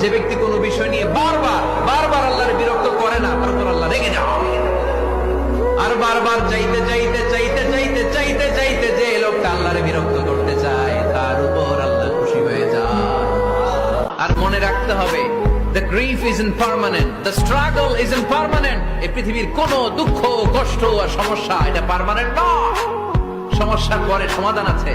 যে ব্যক্তি কোনো বিষয় নিয়ে বারবার বারবার আল্লাহর বিরক্ত করে না তারপর আল্লাহ রেগে যাও আর বারবার চাইতে চাইতে চাইতে চাইতে চাইতে চাইতে যে লোকটা আল্লাহরে বিরক্ত করতে চায়, তার উপর আল্লাহ খুশি হয়ে যায় আর মনে রাখতে হবে, The grief is impermanent. The struggle is impermanent. এই পৃথিবীর কোন দুঃখ, কষ্ট আর সমস্যা এটা পার্মানেন্ট নয় সমস্যার পরে সমাধান আছে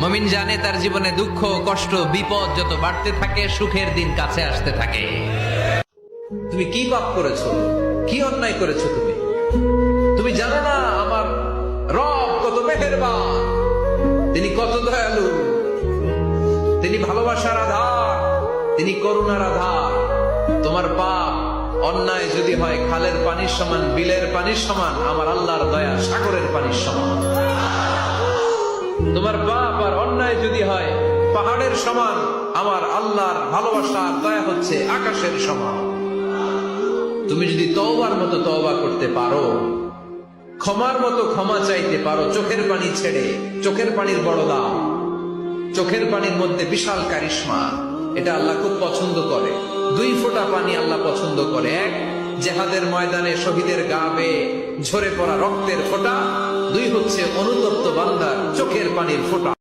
মুমিন জানে তার জীবনে দুঃখ, কষ্ট, বিপদ যত বাড়তে থাকে, সুখের দিন কাছে আসতে থাকে। তুমি কি পাপ করেছ? কি অন্যায় করেছ তুমি? তুমি জানো না আমার রব কত মেহেরবান। তিনি কত দয়ালু। তিনি ভালোবাসার আধার। তিনি করুণার আধার। তোমার পাপ অন্যায় যদি হয়, খালের পানির সমান, বিলের পানির সমান, আমার আল্লাহর দয়া সাগরের পানির সমান। তোমার পাপ অন্যায় যদি হয়, পাহাড়ের সমান আমার আল্লাহর ভালোবাসা দয়া হচ্ছে আকাশের সমান। তুমি যদি তওবার মতো তওবা করতে পারো, ক্ষমার মতো ক্ষমা চাইতে পারো, চোখের পানি ছেড়ে, চোখের পানির বড় দাম, চোখের পানির মধ্যে বিশাল কারিশমা, এটা আল্লাহ খুব পছন্দ করে। দুই ফোঁটা পানি আল্লাহ পছন্দ করে। এক, জেহাদের ময়দানে শহীদের গা বেয়ে ঝরে পড়া রক্তের ফোঁটা। দুই হচ্ছে অনুতপ্ত বান্দার চোখের পানির ফোঁটা।